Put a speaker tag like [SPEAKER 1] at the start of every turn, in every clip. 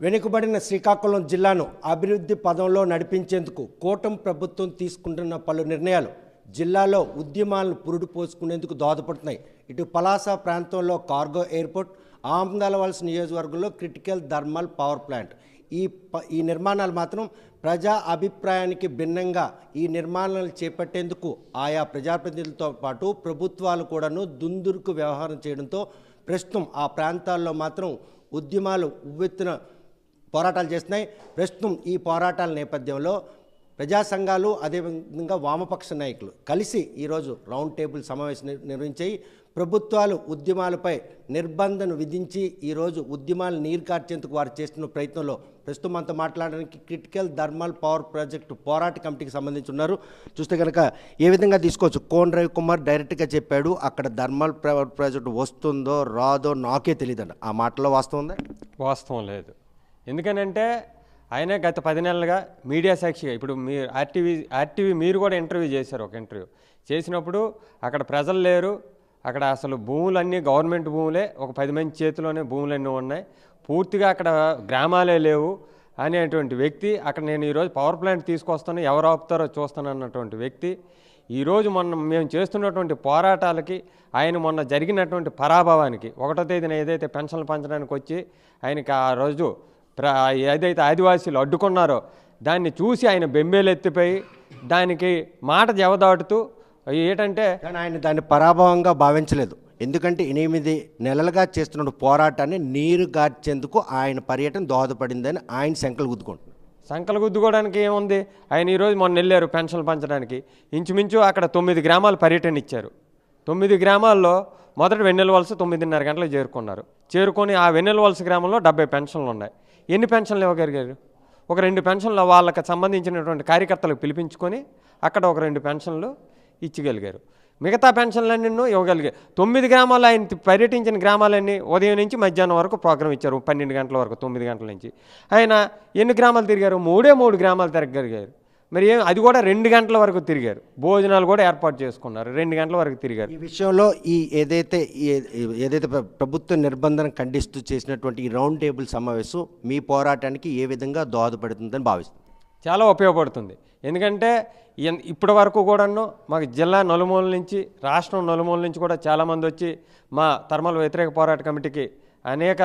[SPEAKER 1] వెనుకబడిన శ్రీకాకుళం జిల్లాను అభివృద్ధి పదంలో నడిపించేందుకు కూటమి ప్రభుత్వం తీసుకుంటున్న పలు నిర్ణయాలు జిల్లాలో ఉద్యమాలను పురుడు పోసుకునేందుకు దోహదపడుతున్నాయి. ఇటు పలాస ప్రాంతంలో కార్గో ఎయిర్పోర్ట్ ఆమ్దాలవలస నియోజకవర్గంలో క్రిటికల్ థర్మల్ పవర్ ప్లాంట్ ఈ ఈ నిర్మాణాలు మాత్రం ప్రజా అభిప్రాయానికి భిన్నంగా ఈ నిర్మాణాలు చేపట్టేందుకు ఆయా ప్రజాప్రతినిధులతో పాటు ప్రభుత్వాలు కూడాను దుందురుకు వ్యవహారం చేయడంతో ప్రస్తుతం ఆ ప్రాంతాల్లో మాత్రం ఉద్యమాలు ఉవ్వెత్తున పోరాటాలు చేస్తున్నాయి. ప్రస్తుతం ఈ పోరాటాల నేపథ్యంలో ప్రజా సంఘాలు అదేవిధంగా వామపక్ష నాయకులు కలిసి ఈరోజు రౌండ్ టేబుల్ సమావేశం నిర్వహించాయి. ప్రభుత్వాలు ఉద్యమాలపై నిర్బంధను విధించి ఈరోజు ఉద్యమాలు నీరు కార్చేందుకు వారు చేస్తున్న ప్రయత్నంలో ప్రస్తుతం మనతో మాట్లాడడానికి క్రిటికల్ థర్మల్ పవర్ ప్రాజెక్టు పోరాట కమిటీకి సంబంధించి ఉన్నారు. చూస్తే కనుక ఏ విధంగా తీసుకోవచ్చు? కోన్ రవి కుమార్ డైరెక్ట్గా చెప్పాడు అక్కడ థర్మల్ పవర్ ప్రాజెక్టు వస్తుందో రాదో నాకే తెలియదండి ఆ మాటలో వాస్తవం ఉందా?
[SPEAKER 2] వాస్తవం లేదు. ఎందుకనంటే ఆయనే గత పది నెలలుగా మీడియా సాక్షిగా ఇప్పుడు మీరు ఆర్టీవీ ఆర్టీవీ మీరు కూడా ఇంటర్వ్యూ చేశారు ఒక ఇంటర్వ్యూ. చేసినప్పుడు అక్కడ ప్రజలు లేరు. అక్కడ అసలు భూములన్నీ గవర్నమెంట్ భూములే. ఒక పది మంది చేతిలోనే భూములన్నీ ఉన్నాయి. పూర్తిగా అక్కడ గ్రామాలే లేవు అనేటువంటి వ్యక్తి అక్కడ నేను ఈరోజు పవర్ ప్లాంట్ తీసుకొస్తాను ఎవరు ఆపుతారో చూస్తాను అన్నటువంటి వ్యక్తి. ఈరోజు మొన్న మేము చేస్తున్నటువంటి పోరాటాలకి ఆయన మొన్న జరిగినటువంటి పరాభవానికి ఒకటో తేదీన ఏదైతే పెన్షన్లు పంచడానికి వచ్చి ఆయనకి ఆ రోజు ప్ర ఏదైతే ఆదివాసీలు అడ్డుకున్నారో దాన్ని చూసి ఆయన బెంబేలెత్తిపోయి దానికి మాట జవదాటుతూ ఏంటంటే
[SPEAKER 1] ఆయన దాన్ని పరాభవంగా భావించలేదు. ఎందుకంటే ఎనిమిది నెలలుగా చేస్తున్న పోరాటాన్ని నీరు గార్చేందుకు ఆయన పర్యటన దోహదపడిందని ఆయన శంకలు గుద్దుకుంటున్నారు.
[SPEAKER 2] సంకలు గుద్దుకోవడానికి ఏముంది? ఆయన ఈరోజు మొన్న వెళ్ళారు పెన్షన్లు పంచడానికి. ఇంచుమించు అక్కడ తొమ్మిది గ్రామాలు పర్యటన ఇచ్చారు. తొమ్మిది గ్రామాల్లో మొదట వెన్నెల వలస తొమ్మిదిన్నర గంటలకు చేరుకున్నారు. చేరుకొని ఆ వెన్నెల వలస గ్రామంలో డెబ్బై పెన్షన్లు ఉన్నాయి. ఎన్ని పెన్షన్లు ఇవ్వగలిగారు? ఒక రెండు పెన్షన్లు వాళ్ళకి సంబంధించినటువంటి కార్యకర్తలకు పిలిపించుకొని అక్కడ ఒక రెండు పెన్షన్లు ఇచ్చగలిగారు. మిగతా పెన్షన్లన్నీ ఇవ్వగలిగారు తొమ్మిది గ్రామాలు ఆయన పర్యటించిన గ్రామాలన్నీ ఉదయం నుంచి మధ్యాహ్నం వరకు ప్రోగ్రాం ఇచ్చారు. పన్నెండు గంటల వరకు తొమ్మిది గంటల నుంచి. ఆయన ఎన్ని గ్రామాలు తిరిగారు? మూడే మూడు గ్రామాలు తిరగలిగారు మరి ఏం అది కూడా రెండు గంటల వరకు తిరిగారు. భోజనాలు కూడా ఏర్పాటు చేసుకున్నారు. రెండు గంటల వరకు తిరిగారు.
[SPEAKER 1] ఈ విషయంలో ఈ ఏదైతే ఏదైతే ప్ర- ప్రభుత్వ నిర్బంధన ఖండిస్తూ చేసినటువంటి ఈ రౌండ్ టేబుల్ సమావేశం మీ పోరాటానికి ఏ విధంగా దోహదపడుతుందని భావిస్తుంది
[SPEAKER 2] చాలా ఉపయోగపడుతుంది. ఎందుకంటే ఇప్పటి వరకు కూడాను మాకు జిల్లా నలుమూల నుంచి రాష్ట్రం నలుమూల నుంచి కూడా చాలామంది వచ్చి మా థర్మల్ వ్యతిరేక పోరాట కమిటీకి అనేక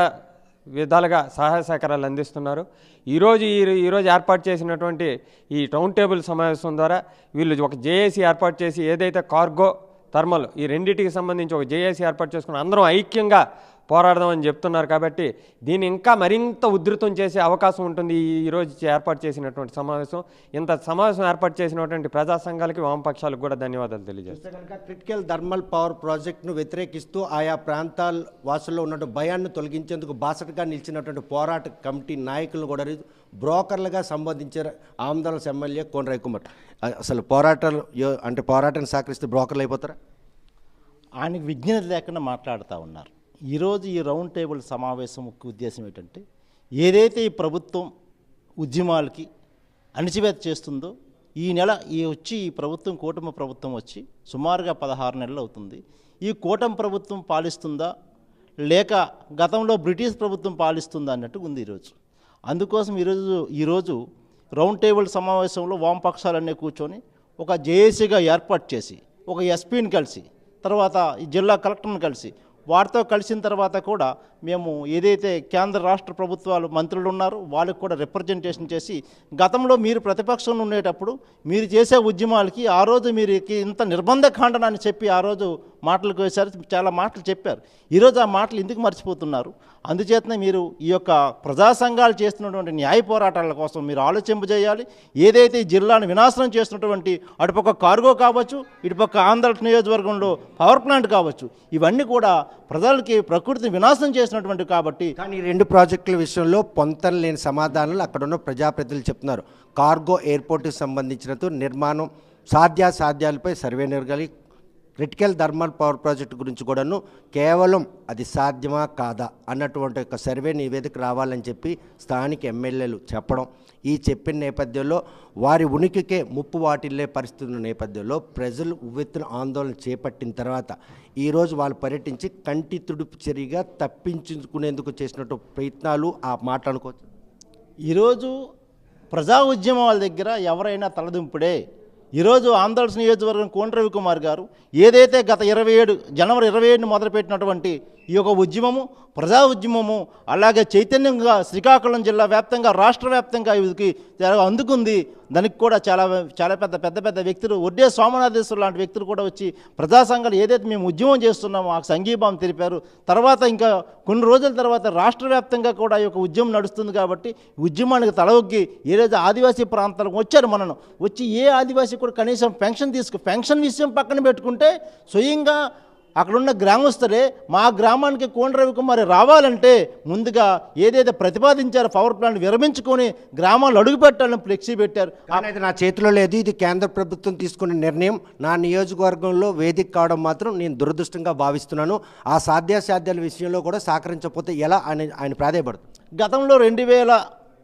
[SPEAKER 2] విధాలుగా సహాయ సహకారాలు అందిస్తున్నారు. ఈరోజు ఈ ఈరోజు ఏర్పాటు చేసినటువంటి ఈ టౌన్ టేబుల్ సమావేశం ద్వారా వీళ్ళు ఒక జేఏసీ ఏర్పాటు చేసి ఏదైతే కార్గో థర్మల్ ఈ రెండింటికి సంబంధించి ఒక జేఏసీ ఏర్పాటు చేసుకుని అందరం ఐక్యంగా పోరాడదామని చెప్తున్నారు కాబట్టి దీన్ని ఇంకా మరింత ఉధృతం చేసే అవకాశం ఉంటుంది ఈ ఈరోజు ఏర్పాటు చేసినటువంటి సమావేశం. ఇంత సమావేశం ఏర్పాటు చేసినటువంటి ప్రజా సంఘాలకి వామపక్షాలకు కూడా ధన్యవాదాలు తెలియజేస్తాను.
[SPEAKER 1] కనుక క్రిటికల్ థర్మల్ పవర్ ప్రాజెక్టును వ్యతిరేకిస్తూ ఆయా ప్రాంతాల వాసుల్లో ఉన్న భయాన్ని తొలగించేందుకు బాసటగా నిలిచినటువంటి పోరాట కమిటీ నాయకులను కూడా బ్రోకర్లుగా సంబోధించారు ఆంధ్రప్రదేశ్ ఎమ్మెల్యే కోన రవికుమార్ అ- అసలు పోరాటాలు అంటే పోరాటాన్ని సహకరిస్తే బ్రోకర్లు అయిపోతారా?
[SPEAKER 3] ఆయనకు విజ్ఞత లేకుండా మాట్లాడుతూ ఉన్నారు. ఈరోజు ఈ రౌండ్ టేబుల్ సమావేశం ముఖ్య ఉద్దేశం ఏంటంటే ఏదైతే ఈ ప్రభుత్వం ఉద్యమాలకి అణిచివేత చేస్తుందో ఈ నెల ఈ వచ్చి ఈ ప్రభుత్వం కూటమి ప్రభుత్వం వచ్చి సుమారుగా పదహారు నెలలు అవుతుంది. ఈ కూటమి ప్రభుత్వం పాలిస్తుందా? లేక గతంలో బ్రిటిష్ ప్రభుత్వం పాలిస్తుందా అన్నట్టు ఉంది ఈరోజు. అందుకోసం ఈరోజు ఈరోజు రౌండ్ టేబుల్ సమావేశంలో వామపక్షాలన్నీ కూర్చొని ఒక జేఏసీగా ఏర్పాటు చేసి ఒక ఎస్పీని కలిసి తర్వాత ఈ జిల్లా కలెక్టర్ని కలిసి వారితో కలిసిన తర్వాత కూడా మేము ఏదైతే కేంద్ర రాష్ట్ర ప్రభుత్వాలు మంత్రులు ఉన్నారో వాళ్ళకి కూడా రిప్రజెంటేషన్ చేసి గతంలో మీరు ప్రతిపక్షంలో ఉండేటప్పుడు మీరు చేసే ఉద్యమాలకి ఆ రోజు మీరు ఇంత నిర్బంధ ఖండనాన్ని చెప్పి ఆ రోజు మాటలకు వేశారు చాలా మాటలు చెప్పారు. ఈరోజు ఆ మాటలు ఎందుకు మర్చిపోతున్నారు? అందుచేతనే మీరు ఈ యొక్క ప్రజా సంఘాలు చేస్తున్నటువంటి న్యాయ పోరాటాల కోసం మీరు ఆలోచింపజేయాలి. ఏదైతే జిల్లాను వినాశనం చేస్తున్నటువంటి అటుపక్క కార్గో కావచ్చు ఇటుపక్క ఆంధ్ర నియోజకవర్గంలో పవర్ ప్లాంట్ కావచ్చు ఇవన్నీ కూడా ప్రజలకి ప్రకృతిని వినాశనం చేసినటువంటి కాబట్టి
[SPEAKER 1] కానీ ఈ రెండు ప్రాజెక్టుల విషయంలో పొంతన లేని సమాధానాలు అక్కడ ఉన్న ప్రజాప్రతినిధులు చెప్తున్నారు. కార్గో ఎయిర్పోర్ట్కి సంబంధించినట్టు నిర్మాణం సాధ్యాసాధ్యాలపై సర్వే నిర్గాలి క్రిటికల్ థర్మల్ పవర్ ప్రాజెక్ట్ గురించి కూడాను కేవలం అది సాధ్యమా కాదా అన్నటువంటి ఒక సర్వే నివేదిక రావాలని చెప్పి స్థానిక ఎమ్మెల్యేలు చెప్పడం ఈ చెప్పిన నేపథ్యంలో వారి ఉనికికే ముప్పు వాటిల్లే పరిస్థితి ఉన్న నేపథ్యంలో ప్రజలు ఉవ్వెత్తున ఆందోళన చేపట్టిన తర్వాత ఈరోజు వాళ్ళు పర్యటించి కంటి తుడుపు చర్యగా తప్పించుకునేందుకు చేసినట్టు ప్రయత్నాలు ఆ మాట్లాడుకోవచ్చు
[SPEAKER 3] ఈరోజు ప్రజా ఉద్యమాల దగ్గర ఎవరైనా తలదింపుడే ఈరోజు ఆంధ్రప్రదేశ్ నియోజకవర్గం కోన రవికుమార్ గారు ఏదైతే గత ఇరవై ఏడు జనవరి ఇరవై ఏడుని మొదలుపెట్టినటువంటి ఈ యొక్క ఉద్యమము ప్రజా ఉద్యమము అలాగే చైతన్యంగా శ్రీకాకుళం జిల్లా వ్యాప్తంగా రాష్ట్ర వ్యాప్తంగా ఇది అందుకుంది. దానికి కూడా చాలా చాలా పెద్ద పెద్ద పెద్ద వ్యక్తులు ఒడ్డే సోమనాథేశ్వరు లాంటి వ్యక్తులు కూడా వచ్చి ప్రజా సంఘాలు ఏదైతే మేము ఉద్యమం చేస్తున్నామో ఆ సంఘీభావం తెలిపారు. తర్వాత ఇంకా కొన్ని రోజుల తర్వాత రాష్ట్ర వ్యాప్తంగా కూడా ఈ యొక్క ఉద్యమం నడుస్తుంది కాబట్టి ఉద్యమానికి తలవొగ్గి ఏదైతే ఆదివాసీ ప్రాంతాలకు వచ్చారు మనను వచ్చి ఏ ఆదివాసీ కూడా కనీసం పెన్షన్ తీసుకు పెన్షన్ విషయం పక్కన పెట్టుకుంటే స్వయంగా అక్కడున్న గ్రామస్తులే మా గ్రామానికి కోన రవికుమారి రావాలంటే ముందుగా ఏదైతే ప్రతిపాదించారో పవర్ ప్లాంట్ విరమించుకొని గ్రామాలు అడుగు పెట్టాలని ఫ్లెక్సీ పెట్టారు.
[SPEAKER 1] కానీ అది నా చేతిలో లేదు. ఇది కేంద్ర ప్రభుత్వం తీసుకున్న నిర్ణయం. నా నియోజకవర్గంలో వేదిక కావడం మాత్రం నేను దురదృష్టంగా భావిస్తున్నాను. ఆ సాధ్యాసాధ్యాల విషయంలో కూడా సహకరించకపోతే ఎలా అని ఆయన ప్రాధాయపడుతుంది
[SPEAKER 3] గతంలో రెండు వేల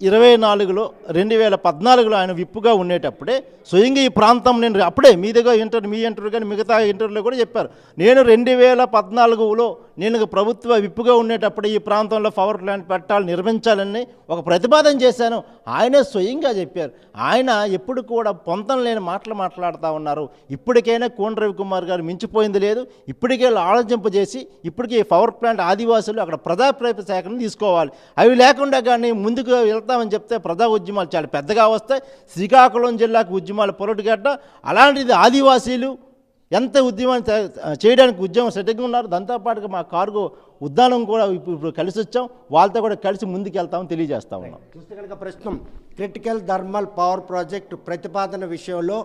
[SPEAKER 3] ఇరవై నాలుగులో రెండు వేల పద్నాలుగులో ఆయన విప్పుగా ఉండేటప్పుడే స్వయంగా ఈ ప్రాంతం నేను అప్పుడే మీ దగ్గర ఇంటర్ మీ ఇంటర్వ్యూ కానీ మిగతా ఇంటర్వ్యూలో కూడా చెప్పారు. నేను రెండు వేల పద్నాలుగులో నేను ప్రభుత్వ విప్పుగా ఉండేటప్పుడే ఈ ప్రాంతంలో పవర్ ప్లాంట్ పెట్టాలి నిర్మించాలని ఒక ప్రతిపాదన చేశాను. ఆయనే స్వయంగా చెప్పారు. ఆయన ఎప్పుడు కూడా పొంతం లేని మాటలు మాట్లాడుతూ ఉన్నారు. ఇప్పటికైనా కోన రవికుమార్ గారు మించిపోయింది లేదు. ఇప్పటికే ఆలోచింపజేసి ఇప్పటికీ ఈ పవర్ ప్లాంట్ ఆదివాసులు అక్కడ ప్రజాప్రేమ శాఖను తీసుకోవాలి. అవి లేకుండా కానీ ముందుకు వెళ్తా చేస్తామని చెప్తే ప్రజా ఉద్యమాలు చాలా పెద్దగా వస్తాయి. శ్రీకాకుళం జిల్లాకు ఉద్యమాలు పొరటుగడ్డ. అలాంటిది ఆదివాసీలు ఎంత ఉద్యమాన్ని చేయడానికి ఉద్యమం సిద్ధంగా ఉన్నారు. దాంతోపాటుగా మా కార్గో ఉద్యానం కూడా ఇప్పుడు ఇప్పుడు కలిసి వచ్చాం. వాళ్ళతో కూడా కలిసి ముందుకు వెళ్తామని తెలియజేస్తా ఉన్నాం.
[SPEAKER 1] చూస్తే కనుక ప్రస్తుతం క్రిటికల్ థర్మల్ పవర్ ప్రాజెక్టు ప్రతిపాదన విషయంలో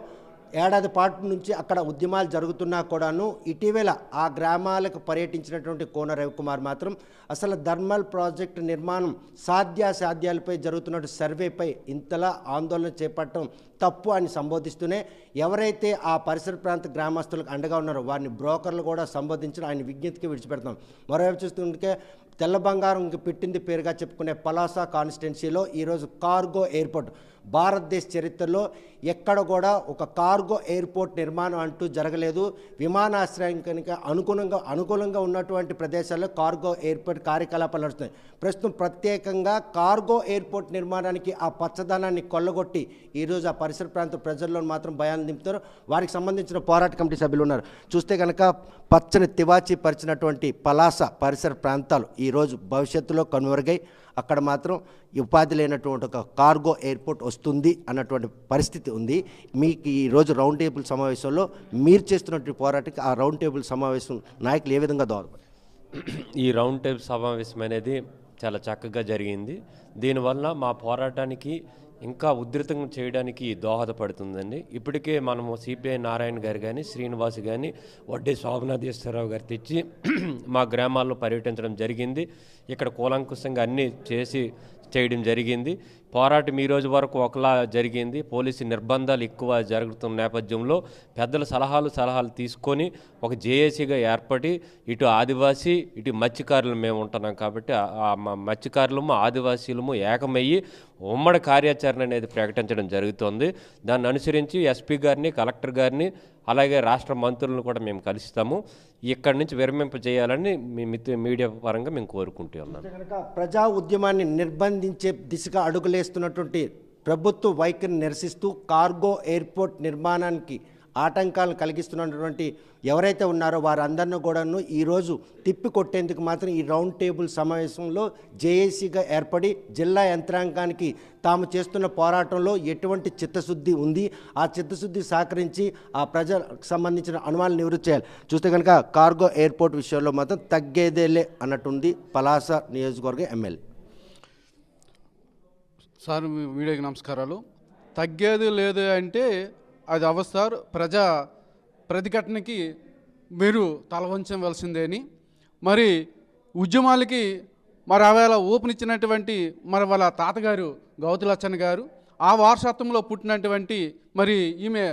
[SPEAKER 1] ఏడాది పాటు నుంచి అక్కడ ఉద్యమాలు జరుగుతున్నా కూడాను ఇటీవల ఆ గ్రామాలకు పర్యటించినటువంటి కోన రవికుమార్ మాత్రం అసలు థర్మల్ ప్రాజెక్టు నిర్మాణం సాధ్యాసాధ్యాలపై జరుగుతున్న సర్వేపై ఇంతలా ఆందోళన చేపట్టడం తప్పు అని సంబోధిస్తూనే ఎవరైతే ఆ పరిసర ప్రాంత గ్రామస్తులకు అండగా ఉన్నారో వారిని బ్రోకర్లు కూడా సంబోధించడం ఆయన విజ్ఞప్తికి విడిచిపెడతాం. మరోవైపు చూస్తుంటే తెల్ల బంగారం పెట్టింది పేరుగా చెప్పుకునే పలాసా కాన్స్టిట్యున్సీలో ఈరోజు కార్గో ఎయిర్పోర్ట్ భారతదేశ చరిత్రలో ఎక్కడ కూడా ఒక కార్గో ఎయిర్పోర్ట్ నిర్మాణం అంటూ జరగలేదు. విమానాశ్రయం కనుక అనుగుణంగా అనుకూలంగా ఉన్నటువంటి ప్రదేశాల్లో కార్గో ఎయిర్పోర్ట్ కార్యకలాపాలు నడుస్తున్నాయి. ప్రస్తుతం ప్రత్యేకంగా కార్గో ఎయిర్పోర్ట్ నిర్మాణానికి ఆ పచ్చదనాన్ని కొల్లగొట్టి ఈరోజు ఆ పరిసర ప్రాంత ప్రజల్లో మాత్రం భయాన్ని నింపుతారు వారికి సంబంధించిన పోరాట కమిటీ సభ్యులు ఉన్నారు. చూస్తే కనుక పచ్చని తివాచి పరిచినటువంటి పలాస పరిసర ప్రాంతాలు ఈరోజు భవిష్యత్తులో కనుమరుగై అక్కడ మాత్రం ఉపాధి లేనటువంటి ఒక కార్గో ఎయిర్పోర్ట్ వస్తుంది అన్నటువంటి పరిస్థితి ఉంది. మీకు ఈ రోజు రౌండ్ టేబుల్ సమావేశంలో మీరు చేస్తున్నటువంటి పోరాటానికి ఆ రౌండ్ టేబుల్ సమావేశం నాయకులు ఏ విధంగా దోహదపడతారు
[SPEAKER 2] ఈ రౌండ్ టేబుల్ సమావేశం అనేది చాలా చక్కగా జరిగింది. దీనివల్ల మా పోరాటానికి ఇంకా ఉధృతం చేయడానికి దోహదపడుతుందండి. ఇప్పటికే మనము సిపిఐ నారాయణ గారు కానీ శ్రీనివాస్ కానీ వడ్డే శోభనాథేశ్వరరావు గారు తెచ్చి మా గ్రామాల్లో పర్యటించడం జరిగింది. ఇక్కడ కూలంకుశంగా అన్నీ చేసి చేయడం జరిగింది. పోరాటం ఈ రోజు వరకు ఒకలా జరిగింది. పోలీసు నిర్బంధాలు ఎక్కువ జరుగుతున్న నేపథ్యంలో పెద్దల సలహాలు సలహాలు తీసుకొని ఒక జేఏసీగా ఏర్పడి ఇటు ఆదివాసీ ఇటు మత్స్యకారులు మేము ఉంటున్నాం కాబట్టి మత్స్యకారులము ఆదివాసీలము ఏకమయ్యి ఉమ్మడి కార్యాచరణ అనేది ప్రకటించడం జరుగుతోంది. దాన్ని అనుసరించి ఎస్పీ గారిని కలెక్టర్ గారిని అలాగే రాష్ట్ర మంత్రులను కూడా మేము కలుస్తాము. ఇక్కడి నుంచి విరమింప చేయాలని మీ మిత్ర మీడియా పరంగా మేము కోరుకుంటూ ఉన్నాం.
[SPEAKER 1] ప్రజా ఉద్యమాన్ని నిర్బంధించే దిశగా అడుగులేస్తున్నటువంటి ప్రభుత్వ వైఖరిని నిరసిస్తూ కార్గో ఎయిర్పోర్ట్ నిర్మాణానికి ఆటంకాలను కలిగిస్తున్నటువంటి ఎవరైతే ఉన్నారో వారందరినీ కూడాను ఈరోజు తిప్పి కొట్టేందుకు మాత్రం ఈ రౌండ్ టేబుల్ సమావేశంలో జేఏసీగా ఏర్పడి జిల్లా యంత్రాంగానికి తాము చేస్తున్న పోరాటంలో ఎటువంటి చిత్తశుద్ధి ఉంది. ఆ చిత్తశుద్ధి సహకరించి ఆ ప్రజలకు సంబంధించిన అనుమానాలు నివృత్తి చేయాలి. చూస్తే కనుక కార్గో ఎయిర్పోర్ట్ విషయంలో మాత్రం తగ్గేదేలే అన్నట్టుంది పలాస నియోజకవర్గ ఎమ్మెల్యే.
[SPEAKER 4] సార్ మీడియాకి నమస్కారాలు. తగ్గేది లేదు అంటే అది అవస్థ ప్రజా ప్రతిఘటనకి మీరు తలవంచవలసిందే అని. మరి ఉద్యమాలకి మరి ఆవేళ ఊపునిచ్చినటువంటి మరి వాళ్ళ తాతగారు గౌతులచ్చన్ గారు ఆ వారసత్వంలో పుట్టినటువంటి మరి ఈమె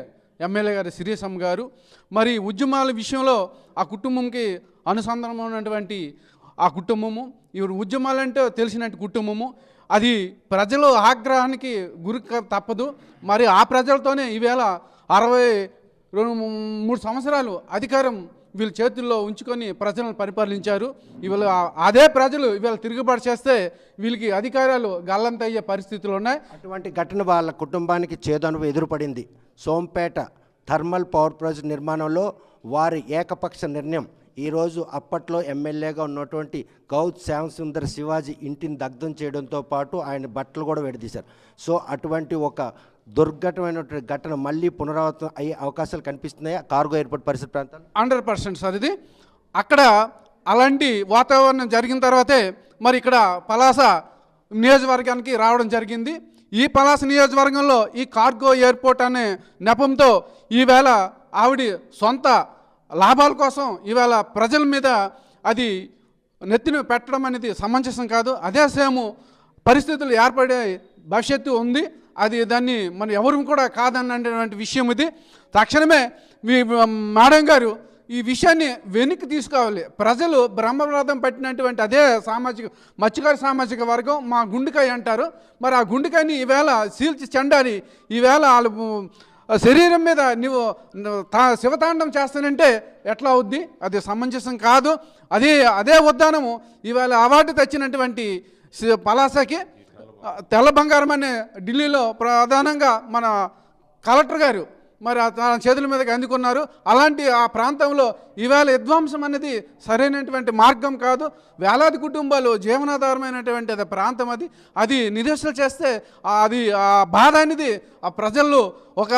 [SPEAKER 4] ఎమ్మెల్యే గారు శిరీషమ్మ గారు మరి ఉద్యమాల విషయంలో ఆ కుటుంబంకి అనుసంధానమైనటువంటి ఆ కుటుంబము ఇవి ఉద్యమాలంటే తెలిసినట్టు కుటుంబము అది ప్రజలు ఆగ్రహానికి గురి తప్పదు. మరి ఆ ప్రజలతోనే ఈవేళ అరవై రెండు మూడు సంవత్సరాలు అధికారం వీళ్ళ చేతుల్లో ఉంచుకొని ప్రజలను పరిపాలించారు. ఇవాళ అదే ప్రజలు ఇవాళ తిరుగుబాటు చేస్తే వీళ్ళకి అధికారాలు గల్లంతయ్యే పరిస్థితులు ఉన్నాయి.
[SPEAKER 1] అటువంటి ఘటన వాళ్ళ కుటుంబానికి చేదనువు ఎదురుపడింది. సోంపేట థర్మల్ పవర్ ప్రాజెక్ట్ నిర్మాణంలో వారి ఏకపక్ష నిర్ణయం ఈరోజు అప్పట్లో ఎమ్మెల్యేగా ఉన్నటువంటి గౌత్ శ్యామ్ సుందర్ శివాజీ ఇంటిని దగ్ధం చేయడంతో పాటు ఆయన బట్టలు కూడా విడదీశారు. సో అటువంటి ఒక దుర్ఘటమైనటువంటి ఘటన మళ్ళీ పునరావృతం అయ్యే అవకాశాలు కనిపిస్తున్నాయా? కార్గో ఎయిర్పోర్ట్ పరిసర ప్రాంతాలు
[SPEAKER 4] హండ్రెడ్ పర్సెంట్ సార్ ఇది. అక్కడ అలాంటి వాతావరణం జరిగిన తర్వాతే మరి ఇక్కడ పలాస నియోజకవర్గానికి రావడం జరిగింది. ఈ పలాస నియోజకవర్గంలో ఈ కార్గో ఎయిర్పోర్ట్ అనే నెపంతో ఈవేళ ఆవిడ సొంత లాభాల కోసం ఇవాళ ప్రజల మీద అది నెత్తిన పెట్టడం అనేది సమంజసం కాదు. అదే సేము పరిస్థితులు ఏర్పడే భవిష్యత్తు ఉంది. అది దాన్ని మనం ఎవరు కూడా కాదన్నటువంటి విషయం ఇది. తక్షణమే మీ మేడం గారు ఈ విషయాన్ని వెనక్కి తీసుకోవాలి. ప్రజలు బ్రహ్మరథం పట్టినటువంటి అదే సామాజిక మత్స్యకార సామాజిక వర్గం మా గుండెకాయ అంటారు. మరి ఆ గుండెకాయని ఈవేళ సీల్చి చెండాలి. ఈవేళ వాళ్ళు శరీరం మీద నువ్వు తా- శివతాండం చేస్తానంటే ఎట్లా అవుద్ది? అది సమంజసం కాదు. అది అదే ఉద్దానము. ఇవాళ అవార్డు తెచ్చినటువంటి పలాసకి తెల్ల బంగారం అనే ఢిల్లీలో ప్రధానంగా మన కలెక్టర్ గారు మరి తన చేతుల మీదకి అందుకున్నారు. అలాంటి ఆ ప్రాంతంలో ఈవేళ విధ్వంసం అనేది సరైనటువంటి మార్గం కాదు. వేలాది కుటుంబాలు జీవనాధారమైనటువంటి అది ప్రాంతం అది. అది నిరీక్షలు చేస్తే అది ఆ బాధ అనేది ఆ ప్రజల్లో ఒక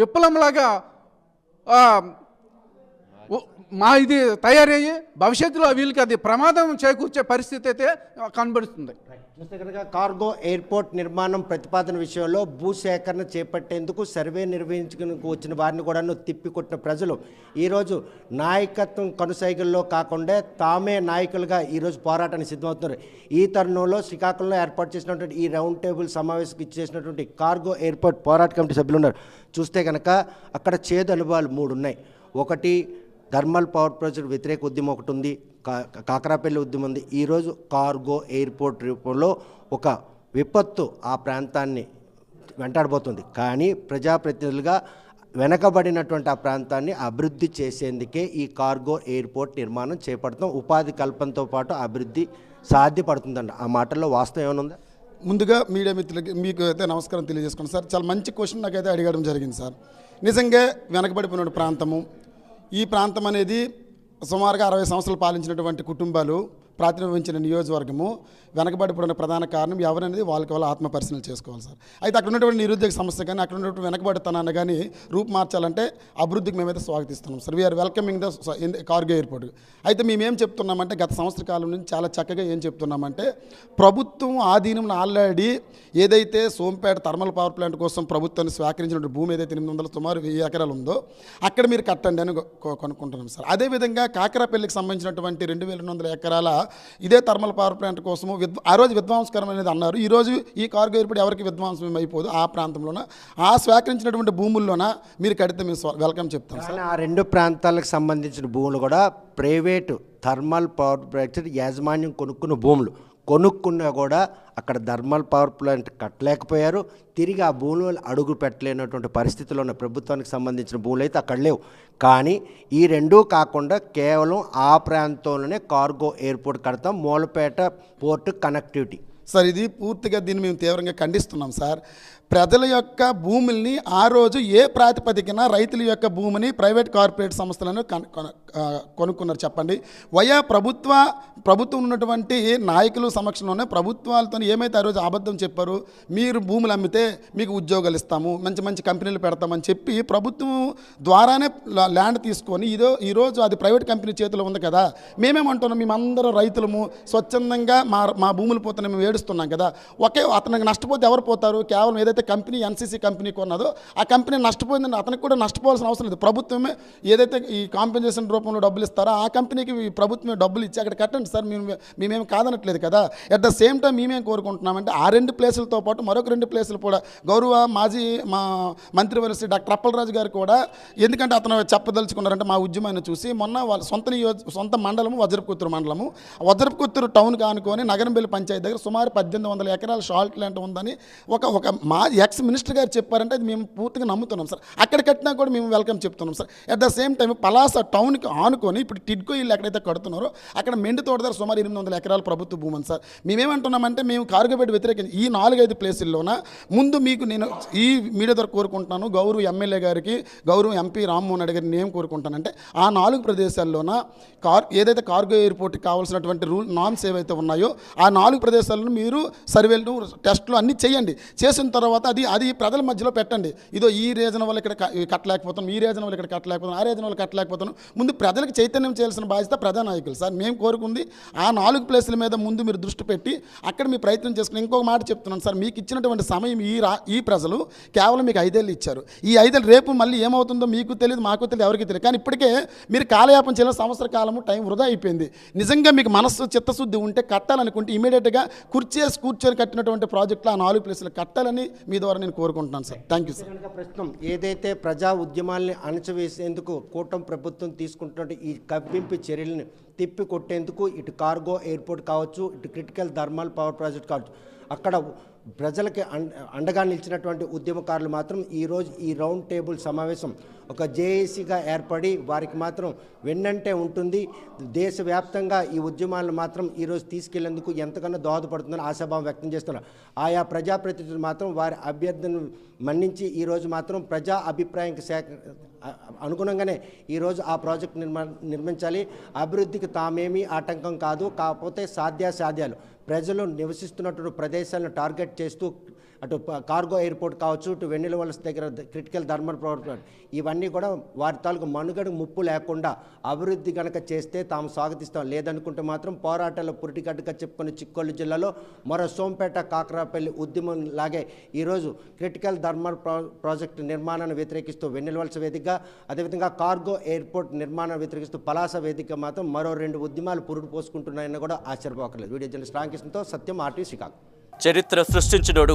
[SPEAKER 4] విప్లవంలాగా మా ఇది తయారయ్యి భవిష్యత్తులో వీళ్ళకి అది ప్రమాదం చేకూర్చే పరిస్థితి అయితే కనబడుతుంది.
[SPEAKER 1] చూస్తే కనుక కార్గో ఎయిర్పోర్ట్ నిర్మాణం ప్రతిపాదన విషయంలో భూసేకరణ చేపట్టేందుకు సర్వే నిర్వహించుకు వచ్చిన వారిని కూడా తిప్పికొట్టిన ప్రజలు. ఈరోజు నాయకత్వం కనుసైగల్లో కాకుండా తామే నాయకులుగా ఈరోజు పోరాటానికి సిద్ధమవుతున్నారు. ఈ తరుణంలో శ్రీకాకుళంలో ఏర్పాటు చేసినటువంటి ఈ రౌండ్ టేబుల్ సమావేశం ఇచ్చేసినటువంటి కార్గో ఎయిర్పోర్ట్ పోరాట కమిటీ సభ్యులు ఉన్నారు. చూస్తే కనుక అక్కడ చేదు అనుభవాలు మూడు ఉన్నాయి. ఒకటి థర్మల్ పవర్ ప్రాజెక్ట్ వ్యతిరేక ఉద్యమం ఒకటి ఉంది కా- కాకరాపల్లి ఉద్యమం ఉంది. ఈరోజు కార్గో ఎయిర్పోర్ట్ రూపంలో ఒక విపత్తు ఆ ప్రాంతాన్ని వెంటాడబోతుంది. కానీ ప్రజాప్రతినిధులుగా వెనకబడినటువంటి ఆ ప్రాంతాన్ని అభివృద్ధి చేసేందుకే ఈ కార్గో ఎయిర్పోర్ట్ నిర్మాణం చేపడతాం ఉపాధి కల్పనతో పాటు అభివృద్ధి సాధ్యపడుతుందండి ఆ మాటల్లో వాస్తవం ఏమైనా ఉందా?
[SPEAKER 5] ముందుగా మీడియా మిత్రులకి మీకు అయితే నమస్కారం తెలియజేసుకోండి సార్. చాలా మంచి క్వశ్చన్ నాకైతే అడగడం జరిగింది సార్. నిజంగా వెనకబడిపోయిన ప్రాంతము ఈ ప్రాంతం అనేది సుమారుగా అరవై సంవత్సరాలు పాలించినటువంటి కుటుంబాలు. ప్రాతినిధ్యం నియోజకవర్గము వెనకబడిపోయిన ప్రధాన కారణం ఎవరనేది వాళ్ళకి వాళ్ళు ఆత్మ పరిశీలన చేసుకోవాలి సార్. అయితే అక్కడ ఉన్నటువంటి నిరుద్యోగ సమస్య కానీ అక్కడ ఉన్నటువంటి వెనకబడితనాన్ని కానీ రూపు మార్చాలంటే అభివృద్ధికి మేమైతే స్వాగతిస్తున్నాం sir. We're welcoming the cargo airport అయితే మేము ఏం చెప్తున్నామంటే గత సంవత్సర కాలం నుంచి చాలా చక్కగా ఏం చెప్తున్నామంటే ప్రభుత్వం ఆధీనం ఆల్రెడీ ఏదైతే సోంపేట థర్మల్ పవర్ ప్లాంట్ కోసం ప్రభుత్వాన్ని స్వీకరించిన భూమి ఏదైతే ఎనిమిది వందల సుమారు వెయ్యి ఎకరాలు ఉందో అక్కడ మీరు కట్టండి అని కొనుక్కుంటున్నాం సార్. అదేవిధంగా కాకరాపల్లికి సంబంధించినటువంటి రెండు వేల రెండు వందల ఎకరాల ఇదే థర్మల్ పవర్ ప్లాంట్ కోసము విద్వ ఆ రోజు విధ్వంసకరం అనేది అన్నారు. ఈరోజు ఈ కార్గో ఏర్పడి ఎవరికి విధ్వంసం అయిపోదు ఆ ప్రాంతంలోన. ఆ స్వీకరించినటువంటి భూముల్లోన మీరు కడితే మేము స్వ- వెల్కమ్ చెప్తాం సార్.
[SPEAKER 1] ఆ రెండు ప్రాంతాలకు సంబంధించిన భూములు కూడా ప్రైవేటు థర్మల్ పవర్ ప్రాజెక్ట్ యాజమాన్యం కొనుక్కున్న భూములు. కొనుక్కున్నా కూడా అక్కడ థర్మల్ పవర్ ప్లాంట్ కట్టలేకపోయారు. తిరిగి ఆ భూములు అడుగు పెట్టలేనటువంటి పరిస్థితులు ఉన్న ప్రభుత్వానికి సంబంధించిన భూములు అయితే అక్కడ లేవు. కానీ ఈ రెండూ కాకుండా కేవలం ఆ ప్రాంతంలోనే కార్గో ఎయిర్పోర్ట్ కడతాం. Mulapeta port connectivity.
[SPEAKER 5] సార్ ఇది పూర్తిగా దీన్ని మేము తీవ్రంగా ఖండిస్తున్నాం సార్. ప్రజల యొక్క భూముల్ని ఆ రోజు ఏ ప్రాతిపదికన రైతుల యొక్క భూమిని ప్రైవేట్ కార్పొరేట్ సంస్థలను కన్- కొనుక్కున్నారు చెప్పండి. వయా ప్రభుత్వ ప్రభుత్వం ఉన్నటువంటి నాయకులు సమక్షంలోనే ప్రభుత్వాలతో ఏమైతే ఆ రోజు అబద్ధం చెప్పారు మీరు భూములు అమ్మితే మీకు ఉద్యోగాలు ఇస్తాము మంచి మంచి కంపెనీలు పెడతామని చెప్పి ప్రభుత్వం ద్వారానే ల్యాండ్ తీసుకొని ఇదో ఈరోజు అది ప్రైవేట్ కంపెనీ చేతిలో ఉంది కదా మేమేమంటున్నాం మేమందరం రైతులము స్వచ్ఛందంగా మా మా భూములు పోతున్న మేము ఏడుస్తున్నాం కదా ఒకే అతనికి నష్టపోతే ఎవరు పోతారు? కేవలం ఏదైతే కంపెనీ ఎన్సీసీ కంపెనీ కొన్నదో ఆ కంపెనీ నష్టపోయిందని అతనికి కూడా నష్టపోవాల్సిన అవసరం లేదు. ప్రభుత్వమే ఏదైతే ఈ కాంపెన్సేషన్ రూపంలో డబ్బులు ఇస్తారా? ఆ కంపెనీకి ప్రభుత్వం ప్రభుత్వమే డబ్బులు ఇచ్చి అక్కడ కట్టండి సార్ మేము మేమేం కాదనట్లేదు కదా. ఎట్ ద సేమ్ టైం మేమేం కోరుకుంటున్నామంటే ఆ రెండు ప్లేసులతో పాటు మరొక రెండు ప్లేసులు కూడా గౌరవ మాజీ మా మంత్రివర్సి డాక్టర్ అప్పలరాజు గారు కూడా ఎందుకంటే అతను చెప్పదలుచుకున్నారంటే మా ఉద్యమాన్ని చూసి మొన్న వాళ్ళ సొంత నియోజ సొంత మండలము వజ్రపుత్తూరు మండలము. వజ్రపుత్తూరు టౌన్ కానుకొని నగరంబెల్లి పంచాయతీ దగ్గర సుమారు పద్దెనిమిది వందల ఎకరాల షాల్ట్ ల్యాండ్ ఉందని ఒక ఒక మా ఎక్స్ మినిస్టర్ గారు చెప్పారంటే అది మేము పూర్తిగా నమ్ముతున్నాం సార్. అక్కడ కట్టినా కూడా మేము వెల్కమ్ చెప్తున్నాం sir. At the same time Palasa టౌన్కి ఆనుకొని ఇప్పుడు టిడ్కో ఇల్లు ఎక్కడైతే కడుతున్నారో అక్కడ మెండి తోట దగ్గర సుమారు ఎనిమిది వందల ఎకరాల ప్రభుత్వ భూమి ఉంది సార్. మేమేమంటున్నామంటే మేము కారుగబెట్టి వ్యతిరేకించి ఈ నాలుగైదు ప్లేసుల్లోన ముందు మీకు నేను ఈ మీడియా ద్వారా కోరుకుంటున్నాను గౌరవ ఎమ్మెల్యే గారికి గౌరవ ఎంపీ రామ్మోహన్ రెడ్డి గారిని ఏం కోరుకుంటానంటే ఆ నాలుగు ప్రదేశాల్లోన కార్ ఏదైతే కార్గో ఎయిర్పోర్ట్కి కావాల్సినటువంటి రూల్ నామ్స్ ఏవైతే ఉన్నాయో ఆ నాలుగు ప్రదేశాలను మీరు సర్వేలు టెస్ట్లు అన్నీ చేయండి. చేసిన తర్వాత అది అది ప్రజల మధ్యలో పెట్టండి. ఇదో ఈ రీజన్ వల్ల ఇక్కడ కట్టలేకపోతున్నాం కట్టలేకపోతాం ఈ రీజన్ వల్ల ఇక్కడ కట్టలేకపోతాం ఆ రీజన్ వల్ల కట్టలేకపోతాం ముందు ప్రజలకు చైతన్యం చేయాల్సిన బాధ్యత ప్రజానాయకులు. సార్ మేము కోరుకుంది ఆ నాలుగు ప్లేసుల మీద ముందు మీరు దృష్టి పెట్టి అక్కడ మీ ప్రయత్నం చేసుకుని ఇంకొక మాట చెప్తున్నాను. సార్ మీకు ఇచ్చినటువంటి సమయం ఈ రా ఈ ప్రజలు కేవలం మీకు ఐదేళ్ళు ఇచ్చారు. ఈ ఐదేళ్ళు రేపు మళ్ళీ ఏమవుతుందో మీకు తెలియదు మాకు తెలియదు ఎవరికి తెలియదు కానీ ఇప్పటికే మీరు కాలయాపన చేయాలి సంవత్సర కాలము టైం వృధా అయిపోయింది. నిజంగా మీకు మనస్సు చిత్తశుద్ధి ఉంటే కట్టాలనుకుంటే ఇమీడియట్గా కుర్చేసి కూర్చొని కట్టినటువంటి ప్రాజెక్టులు ఆ నాలుగు ప్లేసులు కట్టాలని మీ ద్వారా నేను కోరుకుంటున్నాను సార్. థ్యాంక్ యూ సార్
[SPEAKER 1] ప్రస్తుతం ఏదైతే ప్రజా ఉద్యమాల్ని అణచివేసేందుకు కూటమి ప్రభుత్వం తీసుకుంటున్న ఈ కవ్వింపు చర్యలను తిప్పి కొట్టేందుకు ఇటు కార్గో ఎయిర్పోర్ట్ కావచ్చు ఇటు క్రిటికల్ థర్మల్ పవర్ ప్రాజెక్ట్ కావచ్చు. అక్కడ ప్రజలకి అండగా నిలిచినటువంటి ఉద్యమకారులు మాత్రం ఈరోజు ఈ రౌండ్ టేబుల్ సమావేశం ఒక జేఏసీగా ఏర్పడి వారికి మాత్రం వెన్నంటే ఉంటుంది. దేశవ్యాప్తంగా ఈ ఉద్యమాలను మాత్రం ఈరోజు తీసుకెళ్ళేందుకు ఎంతగానో దోహదపడుతుందని ఆశాభావం వ్యక్తం చేస్తున్నారు. ఆయా ప్రజాప్రతినిధులు మాత్రం వారి అభ్యర్థులను మన్నించి ఈరోజు మాత్రం ప్రజా అభిప్రాయానికి సేక అనుగుణంగానే ఈరోజు ఆ ప్రాజెక్ట్ నిర్మా నిర్మించాలి. అభివృద్ధికి తామేమీ ఆటంకం కాదు. కాకపోతే సాధ్యాసాధ్యాలు. ప్రజలు నివసిస్తున్నటువంటి ప్రదేశాలను టార్గెట్ చేస్తూ అటు కార్గో ఎయిర్పోర్ట్ కావచ్చు ఇటు వెన్నెల వలస దగ్గర క్రిటికల్ థర్మల్ పవర్ ఇవన్నీ కూడా వారి తాలూకు మనుగడ ముప్పు లేకుండా అభివృద్ధి కనుక చేస్తే తాము స్వాగతిస్తాం. లేదనుకుంటే మాత్రం పోరాటాల పురిటిగడ్డగా చెప్పుకున్న చిక్కోళ్ళు జిల్లాలో మరో సోంపేట కాకరాపల్లి ఉద్యమం లాగే ఈరోజు క్రిటికల్ థర్మల్ ప్రాజెక్టు నిర్మాణాన్ని వ్యతిరేకిస్తూ వెన్నెలవలస వేదికగా అదేవిధంగా కార్గో ఎయిర్పోర్ట్ నిర్మాణాన్ని వ్యతిరేకిస్తూ పలాస వేదిక మాత్రం మరో రెండు ఉద్యమాలు పురుడు పోసుకుంటున్నాయని కూడా ఆశ్చర్యపోకలేదు వీడియో జర్నలిస్ట్ రామకృష్ణతో సత్యం ఆర్టీ శ్రీకాకుళం.
[SPEAKER 6] చరిత్ర సృష్టించినోడు